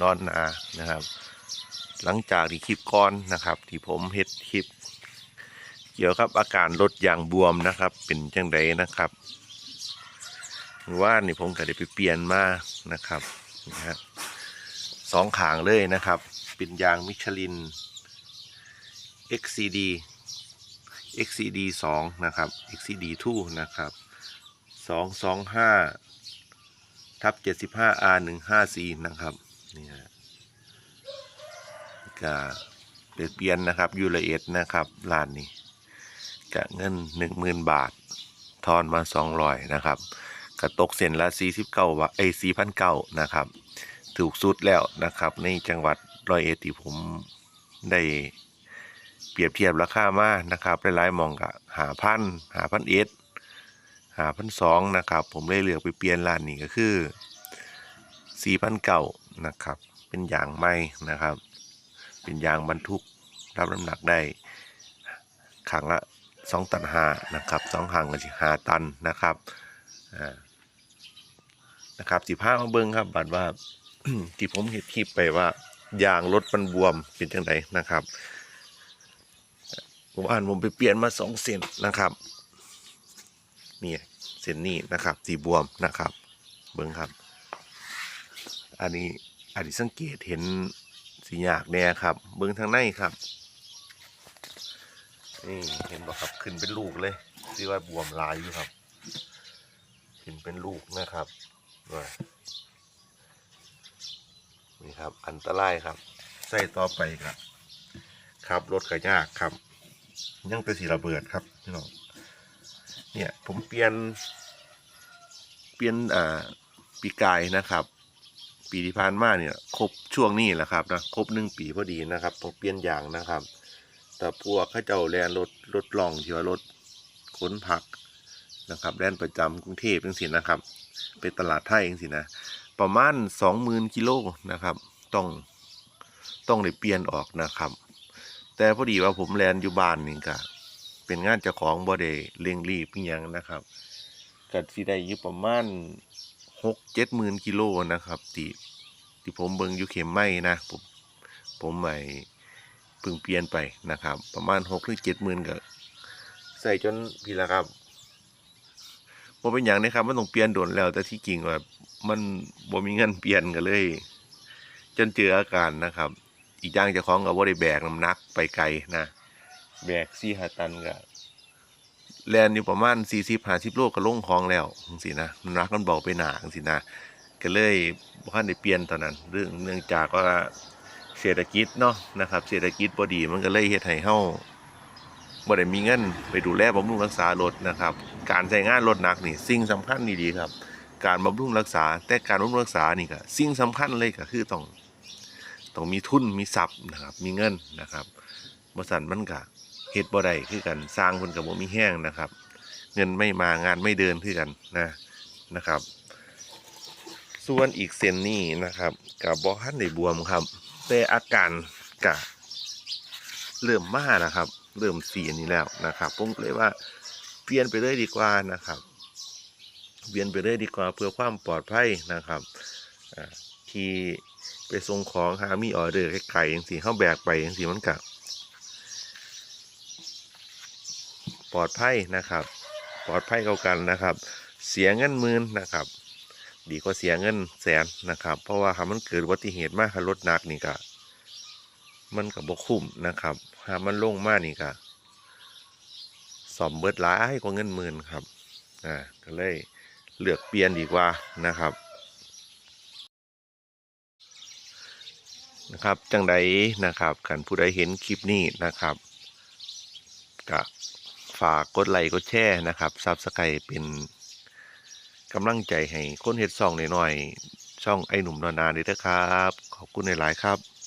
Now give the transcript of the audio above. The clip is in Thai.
นอนนานะครับ หลังจากที่คลิปก่อนนะครับ ที่ผมเฮ็ดคลิป เกี่ยวกับอาการลดยางบวมนะครับ เป็นจังไดนะครับว่านี่ผมก็ได้ไปเปลี่ยนมานะครับนะฮะสองขางเลยนะครับ เป็นยางมิชลิน XCD XCD 2นะครับ XCD 2นะครับ225ทับ75 R 154นะครับ นี่ฮะก็เปลี่ยนเปลี่ยนนะครับยูลเอ็ดนะครับร้านนี้กะเงิน10,000บาท ทอนมา200นะครับกระตกเส้นละ49บาทเอ้ย4,900นะครับ ถูกสุดแล้วนะครับ ในจังหวัดร้อยเอ็ดที่ผมได้เปรียบเทียบราคามานะครับหลายๆมองกะหาพันหาพันเอ็ดหาพันสองนะครับ ผมเลยเลือกไปเปลี่ยนร้านนี้ก็คือ สี่พันเก่านะครับ เป็นยางไม้นะครับ เป็นยางบรรทุกรับน้ำหนักได้ขังละสองตันห้านะครับสองขังก็สิห้าตันนะครับอ่านะครับสิบห้ามาเบิ้งครับบัดว่าที่ผมเห็นคลิปไปว่ายางรถมันบวมเป็นจังไดนะครับผมอ่านผมไปเปลี่ยนมาสองเส้นนะครับนี่เส้นนี้นะครับสีบวมนะครับ เบิ้งครับ อันนี้อันนี้สังเกตเห็นสีหยากแน่ครับ เบิ้องทางในครับนี่เห็นบ่ครับขึ้นเป็นลูกเลยที่ว่าบวมลายอยู่ครับ ขึ้นเป็นลูกนะครับนี่ครับ อันตรายครับใส่ต่อไปครับ ครับรถก็ยากครับยังเป็นสีระเบิดครับพี่น้องเนี่ยผมเปลี่ยน เปลี่ยนอ่าปีกายนะครับ ปีที่ผ่านมาเนี่ยครบช่วงนี้แหละครับนะครบหนึ่งปีพอดีนะครับผมเปลี่ยนยางนะครับ แต่พวกข้าเจ้าแลนรถรถล่องที่ว่ารถขนผักนะครับแลนประจำกรุงเทพจังสินะครับไปตลาดไทยจังสินะประมาณสองหมื่นกิโลนะครับ ต้องต้องได้เปลี่ยนออกนะครับ แต่พอดีว่าผมแลนอยู่บ้านนี่ก็เป็นงานเจ้าของบ่ได้เร่งรีบอิหยังนะครับก็สิได้อยู่ประมาณ หกเจ็ดหมื่นกิโลนะครับที่ที่ผมเบิ่งอยู่เข็มไม้นะผมผมใหม่เพิ่งเปลี่ยนไปนะครับ ประมาณหกถึงเจ็ดหมื่นก็ใส่จนพี่ละครับผมเป็นอย่างนี้ครับมันต้องเปลี่ยนโดนแล้ว แต่ที่จริงว่ามันบ่มีเงินเปลี่ยนกันเลย จนเจออาการนะครับ อีกอย่างจะคล้องกับว่าได้แบกน้ำหนักไปไกลนะแบกสี่ห้าตันก็ แลนอยู่ประมาณสี่สิบห้าสิบโลก็ลงคลองแล้วสินะน้ำหนักมันเบาไปหนาสินะก็เลยบ่ทันได้เปลี่ยนตอนนั้น เรื่องเนื่องจากว่าเศรษฐกิจเนาะนะครับ เศรษฐกิจบ่ดีมันก็เลยเฮ็ดให้เฮาบ่ได้มีเงินไปดูแลบำรุงรักษารถนะครับ การใช้งานรถหนักนี่สิ่งสำคัญดีๆครับ การบำรุงรักษา แต่การบำรุงรักษานี่ก็สิ่งสำคัญเลยก็คือต้องต้องมีทุนมีทรัพย์นะครับ มีเงินนะครับบ่สันมันก็ เฮ็ดบ่ได้คือกันสร้างเพิ่นก็บ่มีแห้งนะครับ เงินไม่มางานไม่เดินคือกันนะนะครับ ส่วนอีกเส้นนี้นะครับกับบ่ทันได้บวมครับ แต่อาการก็เริ่มมานะครับ เริ่มเสียนี่แล้วนะครับผมเลยว่าเปลี่ยนไปเลยดีกว่านะครับเวียนไปเลยดีกว่าเพื่อความปลอดภัยนะครับที่ไปส่งของหามีออเดอร์ไกลๆอย่างสีเข้าแบกไปอย่างสีมันกะ ปลอดภัยนะครับ ปลอดภัยเข้ากันนะครับ เสียเงินหมื่นนะครับ ดีกว่าเสียเงินแสนนะครับ เพราะว่าถ้ามันเกิดอุบัติเหตุมากรถหนักนี่ก็มันกับบกคุ้มนะครับถ้ามันลงมากนี่ก็สอมเบิดหลายกว่าเงินหมื่นครับอ่าก็เลยเลือกเปลี่ยนดีกว่านะครับนะครับจังใดนะครับกันผู้ใดเห็นคลิปนี้นะครับก็ ฝากกดไลค์กดแชร์นะครับซับสไครเป็นกำลังใจให้คนเฮ็ดซ่องหน่อยๆช่องไอ้หนุ่มนอนนาด้วยนะครับ ขอบคุณในหลายครับ